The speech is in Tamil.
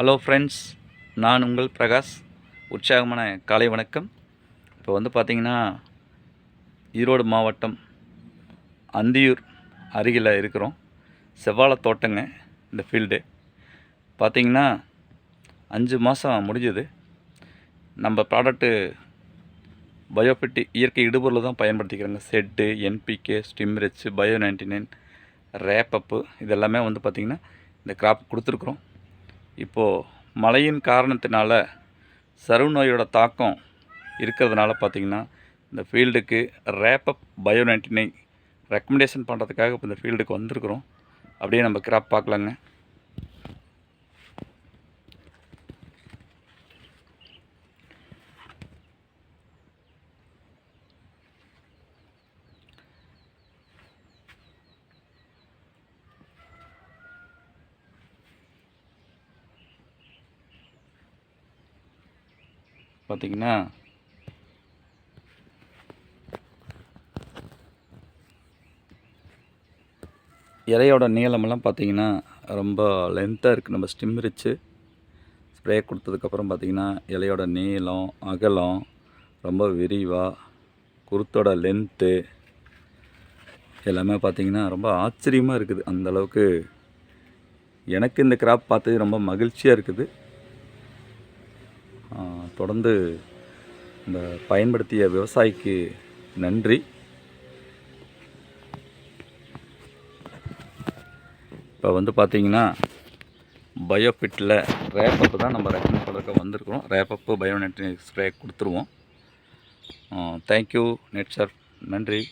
ஹலோ ஃப்ரெண்ட்ஸ் நான் உங்கள் பிரகாஷ். உற்சாகமான காலை வணக்கம். இப்போ வந்து பார்த்திங்கன்னா ஈரோடு மாவட்டம் அந்தியூர் அருகில் இருக்கிறோம். செவ்வாழை தோட்டங்க இந்த ஃபீல்டு பார்த்திங்கன்னா அஞ்சு மாதம் முடிஞ்சது. நம்ம ப்ராடக்ட்டு பயோபெட்டி இயற்கை இடுபொருள் தான் பயன்படுத்திக்கிறாங்க. செட்டு என்பிகே ஸ்டிம்ரிச் பயோ நைன்டி நைன் ரேப்பப்பு இதெல்லாமே வந்து பார்த்திங்கன்னா இந்த கிராப் கொடுத்துருக்குறோம். இப்போது மழையின் காரணத்தினால சருவு நோயோட தாக்கம் இருக்கிறதுனால பார்த்திங்கன்னா இந்த ஃபீல்டுக்கு ரேப்பப் பயோ நைன்டினை ரெக்கமெண்டேஷன் பண்ணுறதுக்காக இப்போ இந்த ஃபீல்டுக்கு வந்திருக்கிறோம். அப்படியே நம்ம கிராப் பார்க்கலாங்க. பார்த்திங்கன்னா இலையோட நீளமெல்லாம் பார்த்தீங்கன்னா ரொம்ப லென்த்தாக இருக்குது நம்ம ஸ்டிம் ரிச்சு ஸ்ப்ரே கொடுத்ததுக்கப்புறம் பார்த்தீங்கன்னா இலையோட நீளம் அகலம் ரொம்ப விரிவாக குருத்தோட லென்த்து எல்லாமே பார்த்தீங்கன்னா ரொம்ப ஆச்சரியமாக இருக்குது. அந்த அளவுக்கு எனக்கு இந்த கிராப் பார்த்து ரொம்ப மகிழ்ச்சியாக இருக்குது. தொடர்ந்து இந்த பயன்படுத்திய விவசாயிக்கு நன்றி. இப்போ வந்து பார்த்தீங்கன்னா பயோஃபிட்டில் ரேப்பப்பு தான் நம்ம ரெக்கமெண்ட் பண்ணுறக்க வந்திருக்கிறோம். ரேப்பப்பு பயோநெட் ஸ்ப்ரே கொடுத்துருவோம். தேங்க்யூ நெட் சார் நன்றி.